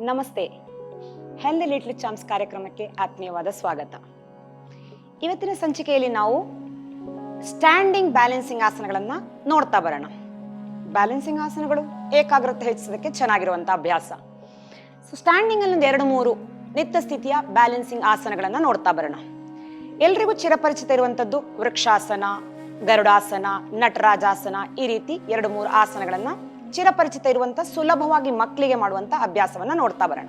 ನಮಸ್ತೆ. Healthy little ಚಾಮ್ಸ್ ಕಾರ್ಯಕ್ರಮಕ್ಕೆ ಆತ್ಮೀಯವಾದ ಸ್ವಾಗತ. ಇವತ್ತಿನ ಸಂಚಿಕೆಯಲ್ಲಿ ನಾವು ಸ್ಟ್ಯಾಂಡಿಂಗ್ ಬ್ಯಾಲೆನ್ಸಿಂಗ್ ಆಸನಗಳನ್ನು ನೋಡ್ತಾ ಬರೋಣ. ಬ್ಯಾಲೆನ್ಸಿಂಗ್ ಆಸನಗಳು ಏಕಾಗ್ರತೆ ಹೆಚ್ಚಿಸೋದಕ್ಕೆ ಚೆನ್ನಾಗಿರುವಂಥ ಅಭ್ಯಾಸ. ಸೊ ಸ್ಟ್ಯಾಂಡಿಂಗ್ ಅಲ್ಲಿ ಎರಡು ಮೂರು ನಿತ್ಯ ಸ್ಥಿತಿಯ ಬ್ಯಾಲೆನ್ಸಿಂಗ್ ಆಸನಗಳನ್ನು ನೋಡ್ತಾ ಬರೋಣ. ಎಲ್ರಿಗೂ ಚಿರಪರಿಚಿತ ಇರುವಂಥದ್ದು ವೃಕ್ಷಾಸನ, ಗರುಡಾಸನ, ನಟರಾಜಾಸನ ಈ ರೀತಿ ಎರಡು ಮೂರು ಆಸನಗಳನ್ನ ಚಿರಪರಿಚಿತ ಇರುವಂತ ಸುಲಭವಾಗಿ ಮಕ್ಕಳಿಗೆ ಮಾಡುವಂತ ಅಭ್ಯಾಸವನ್ನ ನೋಡ್ತಾ ಬರೋಣ.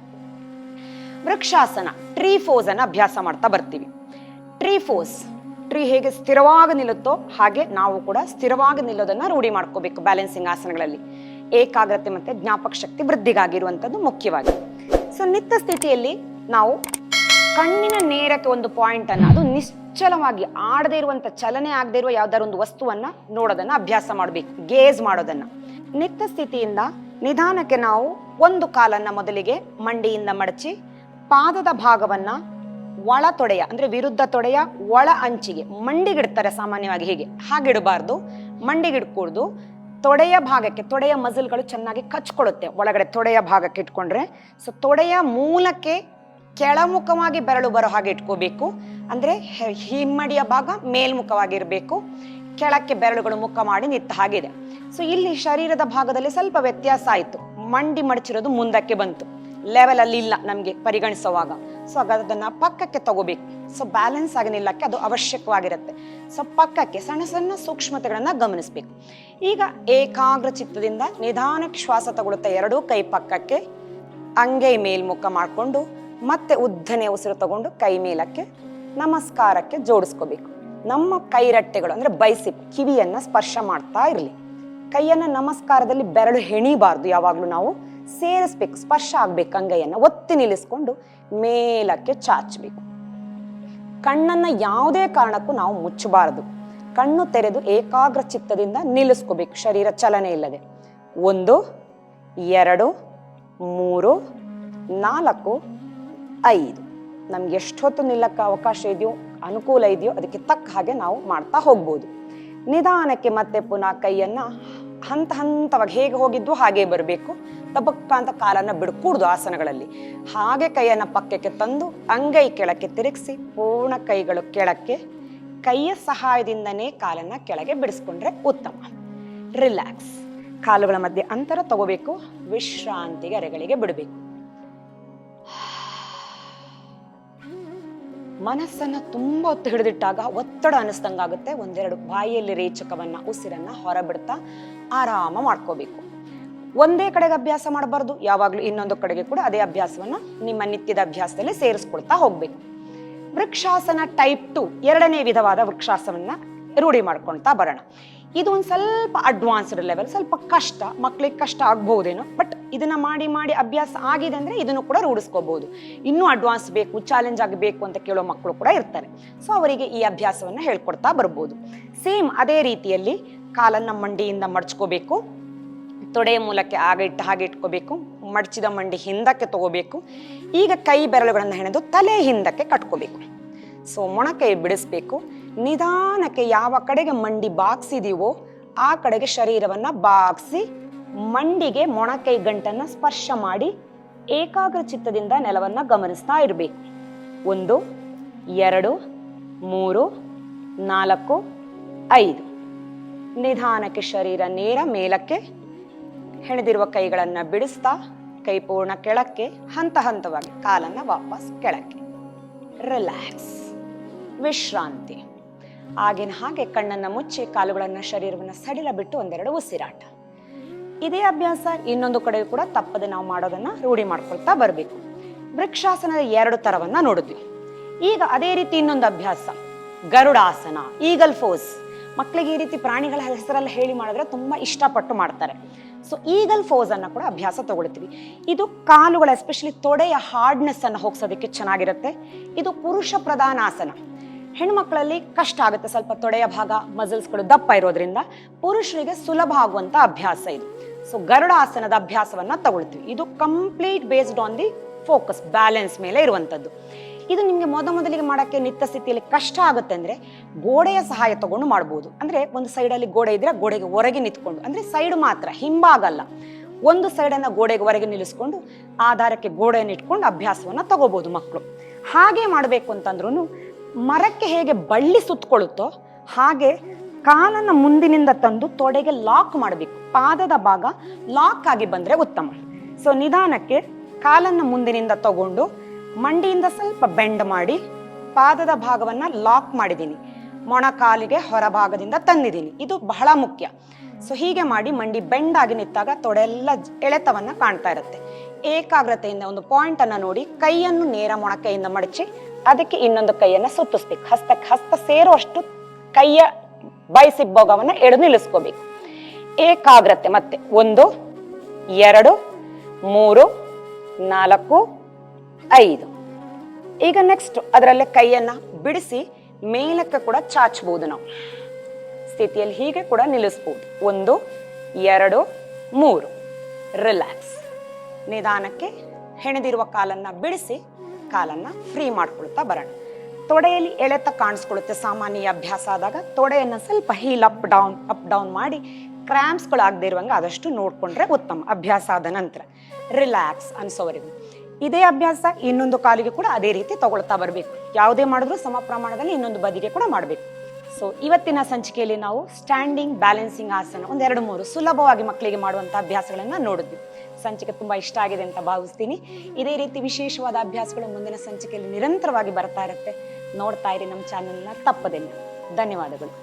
ವೃಕ್ಷಾಸನ ಟ್ರೀ ಫೋಸ್ ಅನ್ನ ಅಭ್ಯಾಸ ಮಾಡ್ತಾ ಬರ್ತೀವಿ. ಟ್ರೀ ಫೋಸ್ ಟ್ರೀ ಹೇಗೆ ಸ್ಥಿರವಾಗಿ ನಿಲ್ಲುತ್ತೋ ಹಾಗೆ ನಾವು ಕೂಡ ಸ್ಥಿರವಾಗಿ ನಿಲ್ಲೋದನ್ನ ರೂಢಿ ಮಾಡ್ಕೋಬೇಕು ಬ್ಯಾಲೆನ್ಸಿಂಗ್ ಆಸನಗಳಲ್ಲಿ. ಏಕಾಗ್ರತೆ ಮತ್ತೆ ಜ್ಞಾಪಕ ಶಕ್ತಿ ವೃದ್ಧಿಗಾಗಿರುವಂಥದ್ದು ಮುಖ್ಯವಾಗಿ. ಸೊ ನಿತ್ಯ ಸ್ಥಿತಿಯಲ್ಲಿ ನಾವು ಕಣ್ಣಿನ ನೇರಕ್ಕೆ ಒಂದು ಪಾಯಿಂಟ್ ಅನ್ನ, ಅದು ನಿಶ್ಚಲವಾಗಿ ಆಡದೇ ಇರುವಂತ ಚಲನೆ ಆಗದೇ ಇರುವ ಯಾವ್ದಾದ್ರು ಒಂದು ವಸ್ತುವನ್ನ ನೋಡೋದನ್ನ ಅಭ್ಯಾಸ ಮಾಡಬೇಕು ಗೇಜ್ ಮಾಡೋದನ್ನ. ನಿತ್ಯ ಸ್ಥಿತಿಯಿಂದ ನಿಧಾನಕ್ಕೆ ನಾವು ಒಂದು ಕಾಲನ್ನ ಮೊದಲಿಗೆ ಮಂಡಿಯಿಂದ ಮಡಚಿ ಪಾದದ ಭಾಗವನ್ನ ಒಳ ತೊಡೆಯ, ಅಂದ್ರೆ ವಿರುದ್ಧ ತೊಡೆಯ, ಒಳ ಅಂಚಿಗೆ, ಮಂಡಿಗಿಡ್ತಾರೆ ಸಾಮಾನ್ಯವಾಗಿ ಹೀಗೆ. ಹಾಗಿಡಬಾರ್ದು, ಮಂಡಿಗಿಡ್ಕೂಡ್ದು, ತೊಡೆಯ ಭಾಗಕ್ಕೆ, ತೊಡೆಯ ಮಜಲ್ಗಳು ಚೆನ್ನಾಗಿ ಕಚ್ಕೊಳ್ಳುತ್ತೆ ಒಳಗಡೆ ತೊಡೆಯ ಭಾಗಕ್ಕೆ ಇಟ್ಕೊಂಡ್ರೆ. ಸೊ ತೊಡೆಯ ಮೂಲಕ್ಕೆ ಕೆಳಮುಖವಾಗಿ ಬೆರಳು ಬರೋ ಹಾಗೆ ಇಟ್ಕೋಬೇಕು. ಅಂದ್ರೆ ಹಿಮ್ಮಡಿಯ ಭಾಗ ಮೇಲ್ಮುಖವಾಗಿರ್ಬೇಕು. ಕೆಳಕ್ಕೆ ಬೆರಳುಗಳು ಮುಖ ಮಾಡಿ ನಿತ್ತ ಹಾಗಿದೆ. ಸೊ ಇಲ್ಲಿ ಶರೀರದ ಭಾಗದಲ್ಲಿ ಸ್ವಲ್ಪ ವ್ಯತ್ಯಾಸ ಆಯಿತು. ಮಂಡಿ ಮಡಚಿರೋದು ಮುಂದಕ್ಕೆ ಬಂತು. ಲೆವೆಲ್ ಅಲ್ಲಿ ಇಲ್ಲ ನಮಗೆ ಪರಿಗಣಿಸುವಾಗ. ಸೊ ಅದನ್ನ ಪಕ್ಕಕ್ಕೆ ತಗೋಬೇಕು. ಸೊ ಬ್ಯಾಲೆನ್ಸ್ ಆಗಿ ನಿಲ್ಲಕ್ಕೆ ಅದು ಅವಶ್ಯಕವಾಗಿರುತ್ತೆ. ಸೊ ಪಕ್ಕಕ್ಕೆ ಸಣ್ಣ ಸಣ್ಣ ಸೂಕ್ಷ್ಮತೆಗಳನ್ನ ಗಮನಿಸಬೇಕು. ಈಗ ಏಕಾಗ್ರ ಚಿತ್ತದಿಂದ ನಿಧಾನಕ್ಕೆ ಶ್ವಾಸ ತಗೊಳುತ್ತಾ ಎರಡೂ ಕೈ ಪಕ್ಕಕ್ಕೆ. ಅಂಗೈ ಮೇಲ್ಮುಖ ಮಾಡಿಕೊಂಡು ಮತ್ತೆ ಉದ್ದನೆ ಉಸಿರು ತಗೊಂಡು ಕೈ ಮೇಲಕ್ಕೆ ನಮಸ್ಕಾರಕ್ಕೆ ಜೋಡಿಸ್ಕೋಬೇಕು. ನಮ್ಮ ಕೈರಟ್ಟೆಗಳು ಅಂದ್ರೆ ಬೈಸಿಪ್, ಕಿವಿಯನ್ನ ಸ್ಪರ್ಶ ಮಾಡ್ತಾ ಇರಲಿ. ಕೈಯನ್ನ ನಮಸ್ಕಾರದಲ್ಲಿ ಬೆರಳು ಹೆಣಿಬಾರ್ದು, ಯಾವಾಗ್ಲೂ ನಾವು ಸೇರಿಸ್ಬೇಕು, ಸ್ಪರ್ಶ ಆಗ್ಬೇಕು ಅಂಗೈಯನ್ನ, ಒತ್ತಿ ನಿಲ್ಲಿಸ್ಕೊಂಡು ಮೇಲಕ್ಕೆ ಚಾಚಬೇಕು. ಕಣ್ಣನ್ನ ಯಾವುದೇ ಕಾರಣಕ್ಕೂ ನಾವು ಮುಚ್ಚಬಾರದು. ಕಣ್ಣು ತೆರೆದು ಏಕಾಗ್ರ ಚಿತ್ತದಿಂದ ನಿಲ್ಲಿಸ್ಕೋಬೇಕು, ಶರೀರ ಚಲನೆ ಇಲ್ಲದೆ. ಒಂದು, ಎರಡು, ಮೂರು, ನಾಲ್ಕು, ಐದು. ನಮ್ಗೆ ಎಷ್ಟೊತ್ತು ನಿಲ್ಲಕ್ಕೆ ಅವಕಾಶ ಇದೆಯೋ ಅನುಕೂಲ ಇದೆಯೋ ಅದಕ್ಕೆ ತಕ್ಕ ಹಾಗೆ ನಾವು ಮಾಡ್ತಾ ಹೋಗ್ಬೋದು. ನಿಧಾನಕ್ಕೆ ಮತ್ತೆ ಪುನಃ ಕೈಯನ್ನ ಹಂತ ಹಂತವಾಗಿ ಹೇಗೆ ಹೋಗಿದ್ದು ಹಾಗೆ ಬರಬೇಕು. ತಬಕ್ಕ ಅಂತ ಕಾಲನ್ನ ಬಿಡ್ಕೂಡ್ದು ಆಸನಗಳಲ್ಲಿ. ಹಾಗೆ ಕೈಯನ್ನು ಪಕ್ಕಕ್ಕೆ ತಂದು ಅಂಗೈ ಕೆಳಕ್ಕೆ ತಿರುಗಿಸಿ ಪೂರ್ಣ ಕೈಗಳು ಕೆಳಕ್ಕೆ ಕೈಯ ಸಹಾಯದಿಂದನೇ ಕಾಲನ್ನ ಕೆಳಗೆ ಬಿಡಿಸ್ಕೊಂಡ್ರೆ ಉತ್ತಮ. ರಿಲ್ಯಾಕ್ಸ್. ಕಾಲುಗಳ ಮಧ್ಯೆ ಅಂತರ ತಗೋಬೇಕು. ವಿಶ್ರಾಂತಿಗೆ ಅರೆಗಳಿಗೆ ಬಿಡಬೇಕು. ಮನಸ್ಸನ್ನ ತುಂಬಾ ಹೊತ್ತು ಹಿಡಿದಿಟ್ಟಾಗ ಒತ್ತಡ ಅನಿಸ್ದಂಗಾಗುತ್ತೆ. ಒಂದೆರಡು ಬಾಯಿಯಲ್ಲಿ ರೇಚಕವನ್ನು, ಉಸಿರನ್ನ ಹೊರಬಿಡ್ತಾ ಆರಾಮ ಮಾಡ್ಕೋಬೇಕು. ಒಂದೇ ಕಡೆಗೆ ಅಭ್ಯಾಸ ಮಾಡಬಾರ್ದು. ಯಾವಾಗಲೂ ಇನ್ನೊಂದು ಕಡೆಗೆ ಕೂಡ ಅದೇ ಅಭ್ಯಾಸವನ್ನ ನಿಮ್ಮ ನಿತ್ಯದ ಅಭ್ಯಾಸದಲ್ಲಿ ಸೇರಿಸ್ಕೊಳ್ತಾ ಹೋಗ್ಬೇಕು. ವೃಕ್ಷಾಸನ ಟೈಪ್ ಟು ಎರಡನೇ ವಿಧವಾದ ವೃಕ್ಷಾಸನವನ್ನ ರೂಢಿ ಮಾಡ್ಕೊಳ್ತಾ ಬರೋಣ. ಇದು ಒಂದು ಸ್ವಲ್ಪ ಅಡ್ವಾನ್ಸ್ಡ್ ಲೆವೆಲ್ ಸ್ವಲ್ಪ ಕಷ್ಟ ಮಕ್ಕಳಿಗೆ ಕಷ್ಟ ಆಗ್ಬಹುದೇನೋ ಬಟ್ ಇದನ್ನ ಮಾಡಿ ಮಾಡಿ ಅಭ್ಯಾಸ ಆಗಿದೆ ಅಂದ್ರೆ ಇದನ್ನು ಕೂಡ ರೂಢಿಸ್ಕೋಬಹುದು. ಇನ್ನೂ ಅಡ್ವಾನ್ಸ್ ಬೇಕು ಚಾಲೆಂಜ್ ಆಗಬೇಕು ಅಂತ ಕೇಳೋ ಮಕ್ಕಳು ಕೂಡ ಇರ್ತಾರೆ. ಸೊ ಅವರಿಗೆ ಈ ಅಭ್ಯಾಸವನ್ನ ಹೇಳ್ಕೊಡ್ತಾ ಬರ್ಬೋದು. ಸೇಮ್ ಅದೇ ರೀತಿಯಲ್ಲಿ ಕಾಲನ್ನ ಮಂಡಿಯಿಂದ ಮಡ್ಚ್ಕೋಬೇಕು ತೊಡೆಯ ಮೂಲಕ್ಕೆ ಆಗ ಇಟ್ಟು ಹಾಗೆ ಇಟ್ಕೋಬೇಕು, ಮಡಚಿದ ಮಂಡಿ ಹಿಂದಕ್ಕೆ ತಗೋಬೇಕು, ಈಗ ಕೈ ಬೆರಳುಗಳನ್ನು ಹೆಣೆದು ತಲೆ ಹಿಂದಕ್ಕೆ ಕಟ್ಕೋಬೇಕು. ಸೊ ಮೊಣಕೈ ಬಿಡಿಸ್ಬೇಕು ನಿಧಾನಕ್ಕೆ ಯಾವ ಕಡೆಗೆ ಮಂಡಿ ಬಾಗ್ಸಿದೀವೋ ಆ ಕಡೆಗೆ ಶರೀರವನ್ನ ಬಾಗ್ಸಿ ಮಂಡಿಗೆ ಮೊಣಕೈ ಗಂಟನ್ನ ಸ್ಪರ್ಶ ಮಾಡಿ ಏಕಾಗ್ರ ಚಿತ್ತದಿಂದ ನೆಲವನ್ನ ಗಮನಿಸ್ತಾ ಇರಬೇಕು. ಒಂದು, ಎರಡು, ಮೂರು, ನಾಲ್ಕು, ಐದು. ನಿಧಾನಕ್ಕೆ ಶರೀರ ನೇರ ಮೇಲಕ್ಕೆ ಹೆಣೆದಿರುವ ಕೈಗಳನ್ನ ಬಿಡಿಸ್ತಾ ಕೈ ಪೂರ್ಣ ಕೆಳಕ್ಕೆ, ಹಂತ ಹಂತವಾಗಿ ಕಾಲನ್ನ ವಾಪಸ್ ಕೆಳಕ್ಕೆ. ರಿಲ್ಯಾಕ್ಸ್. ವಿಶ್ರಾಂತಿ. ಆಗಿನ ಹಾಗೆ ಕಣ್ಣನ್ನ ಮುಚ್ಚಿ ಕಾಲುಗಳನ್ನು ಶರೀರವನ್ನ ಸಡಿಲ ಬಿಟ್ಟು ಒಂದೆರಡು ಉಸಿರಾಟ. ಇದೇ ಅಭ್ಯಾಸ ಇನ್ನೊಂದು ಕಡೆ ಕೂಡ ತಪ್ಪದೆ ನಾವು ಮಾಡೋದನ್ನ ರೂಢಿ ಮಾಡ್ಕೊಳ್ತಾ ಬರಬೇಕು. ವೃಕ್ಷಾಸನದ ಎರಡು ತರವನ್ನ ನೋಡಿದ್ವಿ. ಈಗ ಅದೇ ರೀತಿ ಇನ್ನೊಂದು ಅಭ್ಯಾಸ. Garudasana, eagle pose. ಮಕ್ಕಳಿಗೆ ಈ ರೀತಿ ಪ್ರಾಣಿಗಳ ಹೆಸರೆಲ್ಲ ಹೇಳಿ ಮಾಡಿದ್ರೆ ತುಂಬಾ ಇಷ್ಟಪಟ್ಟು ಮಾಡ್ತಾರೆ. ಸೊ ಈಗಲ್ ಫೋಸ್ ಅನ್ನ ಕೂಡ ಅಭ್ಯಾಸ ತಗೊಳ್ತೀವಿ. ಇದು ಕಾಲುಗಳ ಎಸ್ಪೆಷಲಿ ತೊಡೆಯ ಹಾರ್ಡ್ನೆಸ್ ಅನ್ನು ಹೋಗ್ಸೋದಕ್ಕೆ ಚೆನ್ನಾಗಿರುತ್ತೆ. ಇದು ಪುರುಷ ಪ್ರಧಾನ ಆಸನ. ಹೆಣ್ಮಕ್ಳಲ್ಲಿ ಕಷ್ಟ ಆಗುತ್ತೆ. ಸ್ವಲ್ಪ ತೊಡೆಯ ಭಾಗ ಮಸಲ್ಸ್ಗಳು ದಪ್ಪ ಇರೋದ್ರಿಂದ ಪುರುಷರಿಗೆ ಸುಲಭ ಆಗುವಂತ ಅಭ್ಯಾಸ ಇದು. ಸೊ ಗರುಡ ಆಸನದ ಅಭ್ಯಾಸವನ್ನ ತಗೊಳ್ತೀವಿ. ಇದು complete based on the focus balance ಮೇಲೆ ಇರುವಂತದ್ದು. ಇದು ನಿಮ್ಗೆ ಮೊದ ಮೊದಲಿಗೆ ಮಾಡಕ್ಕೆ ನಿತ್ಯ ಸ್ಥಿತಿಯಲ್ಲಿ ಕಷ್ಟ ಆಗುತ್ತೆ ಅಂದ್ರೆ ಗೋಡೆಯ ಸಹಾಯ ತಗೊಂಡು ಮಾಡ್ಬೋದು. ಅಂದ್ರೆ ಒಂದು ಸೈಡಲ್ಲಿ ಗೋಡೆ ಇದ್ರೆ ಗೋಡೆಗೆ ಹೊರಗೆ ನಿಂತ್ಕೊಂಡು, ಅಂದ್ರೆ ಸೈಡ್ ಮಾತ್ರ ಹಿಂಬಾಗಲ್ಲ ಒಂದು ಸೈಡನ್ನು ಹೊರಗೆ ನಿಲ್ಲಿಸ್ಕೊಂಡು ಆಧಾರಕ್ಕೆ ಗೋಡೆಯನ್ನು ಇಟ್ಕೊಂಡು ಅಭ್ಯಾಸವನ್ನು ತಗೋಬಹುದು ಮಕ್ಕಳು ಹಾಗೆ ಮಾಡಬೇಕು ಅಂತಂದ್ರೂ ಮರಕ್ಕೆ ಹೇಗೆ ಬಳ್ಳಿ ಸುತ್ತಕೊಳ್ಳುತ್ತೋ ಹಾಗೆ ಕಾಲನ್ನ ಮುಂದಿನಿಂದ ತಂದು ತೊಡೆಗೆ ಲಾಕ್ ಮಾಡಬೇಕು. ಪಾದದ ಭಾಗ ಲಾಕ್ ಆಗಿ ಬಂದ್ರೆ ಉತ್ತಮ. ಸೊ ನಿಧಾನಕ್ಕೆ ಕಾಲನ್ನ ಮುಂದಿನಿಂದ ತಗೊಂಡು ಮಂಡಿಯಿಂದ ಸ್ವಲ್ಪ ಬೆಂಡ್ ಮಾಡಿ ಪಾದದ ಭಾಗವನ್ನ ಲಾಕ್ ಮಾಡಿದ್ದೀನಿ. ಮೊಣಕಾಲಿಗೆ ಹೊರಭಾಗದಿಂದ ತಂದಿದ್ದೀನಿ. ಇದು ಬಹಳ ಮುಖ್ಯ. ಸೊ ಹೀಗೆ ಮಾಡಿ ಮಂಡಿ ಬೆಂಡ್ ಆಗಿ ನಿಂತಾಗ ತೊಡೆಲ್ಲ ಎಳೆತವನ್ನ ಕಾಣ್ತಾ ಇರುತ್ತೆ. ಏಕಾಗ್ರತೆಯಿಂದ ಒಂದು ಪಾಯಿಂಟ್ ಅನ್ನ ನೋಡಿ ಕೈಯನ್ನು ನೇರ ಮೊಣಕೈಯಿಂದ ಮಡಚಿ ಅದಕ್ಕೆ ಇನ್ನೊಂದು ಕೈಯನ್ನ ಸುತ್ತಿಸ್ಬೇಕು ಹಸ್ತಕ್ಕೆ ಹಸ್ತ ಸೇರುವಷ್ಟು ಕೈಯ ಬಯಸಿ ಭೋಗವನ್ನ ನಿಲ್ಲಿಸ್ಕೋಬೇಕು. ಏಕಾಗ್ರತೆ ಮತ್ತೆ ಒಂದು, ಎರಡು, ಮೂರು, ನಾಲ್ಕು, ಐದು. ಈಗ ನೆಕ್ಸ್ಟ್ ಅದರಲ್ಲೇ ಕೈಯನ್ನ ಬಿಡಿಸಿ ಮೇಲಕ್ಕೆ ಕೂಡ ಚಾಚಬಹುದು ನಾವು. ಸ್ಥಿತಿಯಲ್ಲಿ ಹೀಗೆ ಕೂಡ ನಿಲ್ಲಿಸ್ಬೋದು. ಒಂದು, ಎರಡು, ಮೂರು. ರಿಲ್ಯಾಕ್ಸ್ ನಿಧಾನಕ್ಕೆ ಹೆಣೆದಿರುವ ಕಾಲನ್ನ ಬಿಡಿಸಿ ಕಾಲನ್ನ ಫ್ರೀ ಮಾಡ್ಕೊಳ್ತಾ ಬರೋಣ. ತೊಡೆಯಲ್ಲಿ ಎಳೆತ ಕಾಣಿಸ್ಕೊಳ್ಳುತ್ತೆ ಸಾಮಾನ್ಯ ಅಭ್ಯಾಸ ಆದಾಗ. ತೊಡೆಯನ್ನು ಸ್ವಲ್ಪ heel up down up down ಮಾಡಿ ಕ್ರ್ಯಾಂಪ್ಸ್ಗಳು ಆಗದೆ ಇರುವಂಗೆ ಆದಷ್ಟು ನೋಡ್ಕೊಂಡ್ರೆ ಉತ್ತಮ. ಅಭ್ಯಾಸ ಆದ ನಂತರ ರಿಲ್ಯಾಕ್ಸ್ ಅನಿಸೋವರೆಗೂ. ಇದೇ ಅಭ್ಯಾಸ ಇನ್ನೊಂದು ಕಾಲಿಗೆ ಕೂಡ ಅದೇ ರೀತಿ ತಗೊಳ್ತಾ ಬರಬೇಕು. ಯಾವುದೇ ಮಾಡಿದ್ರೂ ಸಮ ಪ್ರಮಾಣದಲ್ಲಿ ಇನ್ನೊಂದು ಬದಿಗೆ ಕೂಡ ಮಾಡಬೇಕು. ಸೊ ಇವತ್ತಿನ ಸಂಚಿಕೆಯಲ್ಲಿ ನಾವು ಸ್ಟ್ಯಾಂಡಿಂಗ್ ಬ್ಯಾಲೆನ್ಸಿಂಗ್ ಆಸನ ಒಂದೆರಡು ಮೂರು ಸುಲಭವಾಗಿ ಮಕ್ಕಳಿಗೆ ಮಾಡುವಂಥ ಅಭ್ಯಾಸಗಳನ್ನ ನೋಡಿದ್ವಿ. ಸಂಚಿಕೆ ತುಂಬಾ ಇಷ್ಟ ಆಗಿದೆ ಅಂತ ಭಾವಿಸ್ತೀನಿ. ಇದೇ ರೀತಿ ವಿಶೇಷವಾದ ಅಭ್ಯಾಸಗಳು ಮುಂದಿನ ಸಂಚಿಕೆಯಲ್ಲಿ ನಿರಂತರವಾಗಿ ಬರ್ತಾ ಇರುತ್ತೆ. ನೋಡ್ತಾ ಇರಿ ನಮ್ಮ ಚಾನೆಲ್ನ ತಪ್ಪದಿಲ್ಲ ಧನ್ಯವಾದಗಳು.